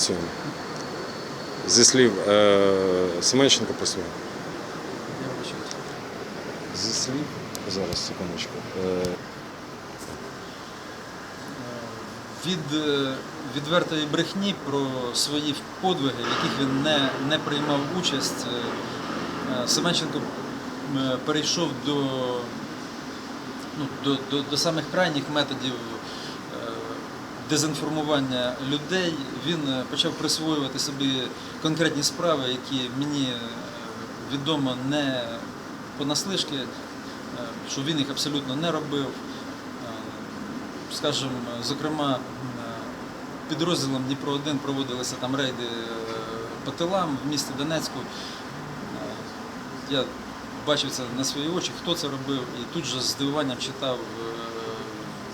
працюємо. Зі слів е, Семенченко працює. Я вибачаюсь. Зі слів, зараз, секундочку. Е, від е, відвертої брехні про свої подвиги, в яких він не, не приймав участь, е, Семенченко е, перейшов до, ну, до, до, до самих крайніх методів дезінформування людей. Він е, почав присвоювати собі конкретні справи, які мені е, відомо не понаслишки, е, що він їх абсолютно не робив. Скажімо, зокрема, підрозділом Дніпро 1 проводилися там рейди по тилам в місті Донецьку. Я бачив це на свої очі, хто це робив, і тут же з здивуванням читав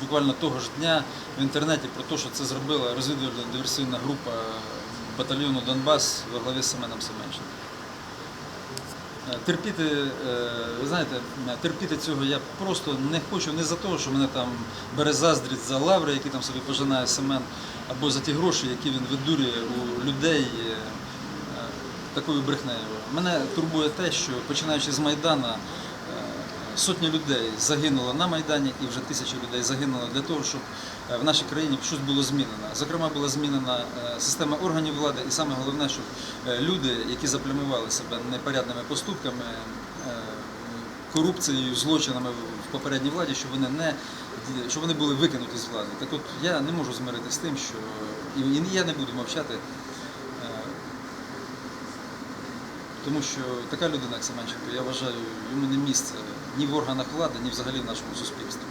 буквально того ж дня в інтернеті про те, що це зробила розвідувальна диверсійна група батальйону Донбас во главі з Семеном Семенченком. Е, Терпіти, е, ви знаєте, е, терпіти цього я просто не хочу не за те, що мене там бере заздрість за лаври, які там собі пожинає Семен, або за ті гроші, які він видурює у людей такою брехнею. Мене турбує те, що починаючи з Майдана, сотні людей загинуло на Майдані і вже тисячі людей загинуло для того, щоб е, в нашій країні щось було змінено. Зокрема, була змінена е, система органів влади, і саме головне, щоб е, люди, які заплямували себе непорядними поступками, корупцією, злочинами в попередній владі, щоб вони не щоб вони були викинуті з влади. Так от я не можу змиритися з тим, що і я не буду мовчати. е, тому що така людина, як Семенченко, я вважаю, йому не місце ні в органах влади, ні взагалі в нашому суспільстві.